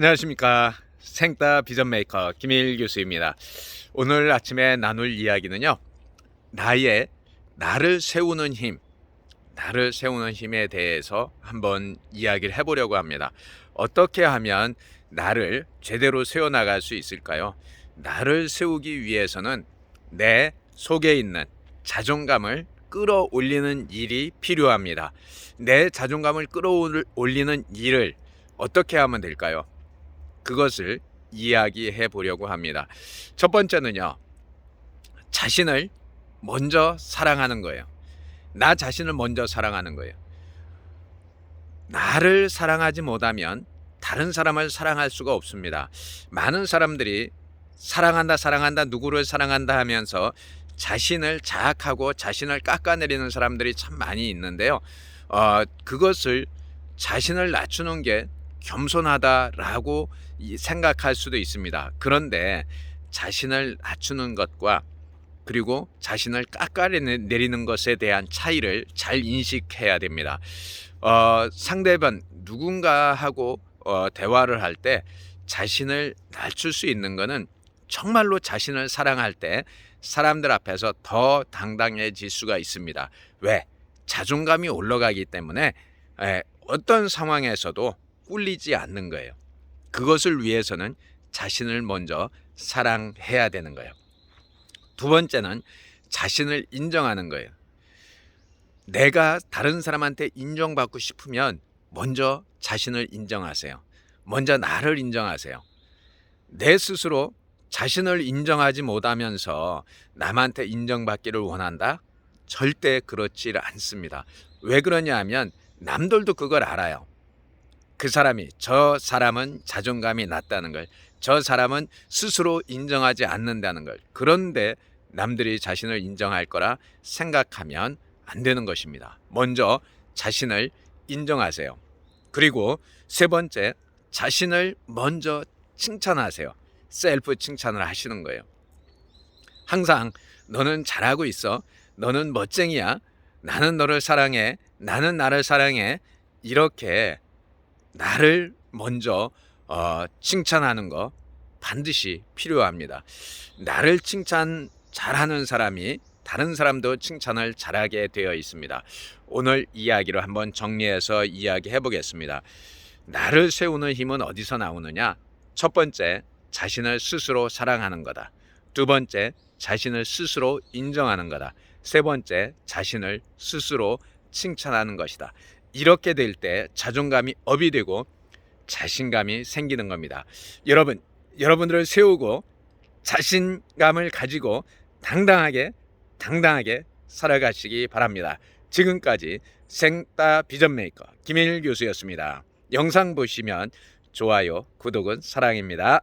안녕하십니까 생따 비전 메이커 김일 교수입니다. 오늘 아침에 나눌 이야기는요. 나의 나를 세우는 힘, 나를 세우는 힘에 대해서 한번 이야기를 해보려고 합니다. 어떻게 하면 나를 제대로 세워 나갈 수 있을까요? 나를 세우기 위해서는 내 속에 있는 자존감을 끌어올리는 일이 필요합니다. 내 자존감을 끌어올리는 일을 어떻게 하면 될까요? 그것을 이야기해 보려고 합니다. 첫 번째는요. 자신을 먼저 사랑하는 거예요. 나 자신을 먼저 사랑하는 거예요. 나를 사랑하지 못하면 다른 사람을 사랑할 수가 없습니다. 많은 사람들이 사랑한다, 사랑한다, 누구를 사랑한다 하면서 자신을 자학하고 자신을 깎아내리는 사람들이 참 많이 있는데요. 어, 그것을 자신을 낮추는 게 겸손하다라고 이- 생각할 수도 있습니다. 그런데 자신을 낮추는 것과 그리고 자신을 깎아내리는 것에 대한 차이를 잘 인식해야 됩니다. 어, 상대방 누군가하고 어, 대화를 할 때 자신을 낮출 수 있는 것은 정말로 자신을 사랑할 때 사람들 앞에서 더 당당해질 수가 있습니다. 왜? 자존감이 올라가기 때문에 에, 어떤 상황에서도 꿀리지 않는 거예요. 그것을 위해서는 자신을 먼저 사랑해야 되는 거예요. 두 번째는 자신을 인정하는 거예요. 내가 다른 사람한테 인정받고 싶으면 먼저 자신을 인정하세요. 먼저 나를 인정하세요. 내 스스로 자신을 인정하지 못하면서 남한테 인정받기를 원한다? 절대 그렇지 않습니다. 왜 그러냐 하면 남들도 그걸 알아요. 그 사람이 저 사람은 자존감이 낮다는 걸, 저 사람은 스스로 인정하지 않는다는 걸. 그런데 남들이 자신을 인정할 거라 생각하면 안 되는 것입니다. 먼저 자신을 인정하세요. 그리고 세 번째, 자신을 먼저 칭찬하세요. 셀프 칭찬을 하시는 거예요. 항상 너는 잘하고 있어. 너는 멋쟁이야. 나는 너를 사랑해. 나는 나를 사랑해. 이렇게 나를 먼저 어, 칭찬하는 거 반드시 필요합니다. 나를 칭찬 잘하는 사람이 다른 사람도 칭찬을 잘하게 되어 있습니다. 오늘 이야기를 한번 정리해서 이야기해 보겠습니다. 나를 세우는 힘은 어디서 나오느냐? 첫 번째, 자신을 스스로 사랑하는 거다. 두 번째, 자신을 스스로 인정하는 거다. 세 번째, 자신을 스스로 칭찬하는 것이다. 이렇게 될 때 자존감이 업이 되고 자신감이 생기는 겁니다. 여러분, 여러분들을 세우고 자신감을 가지고 당당하게 당당하게 살아가시기 바랍니다. 지금까지 생따 비전 메이커 김일 교수였습니다. 영상 보시면 좋아요, 구독은 사랑입니다.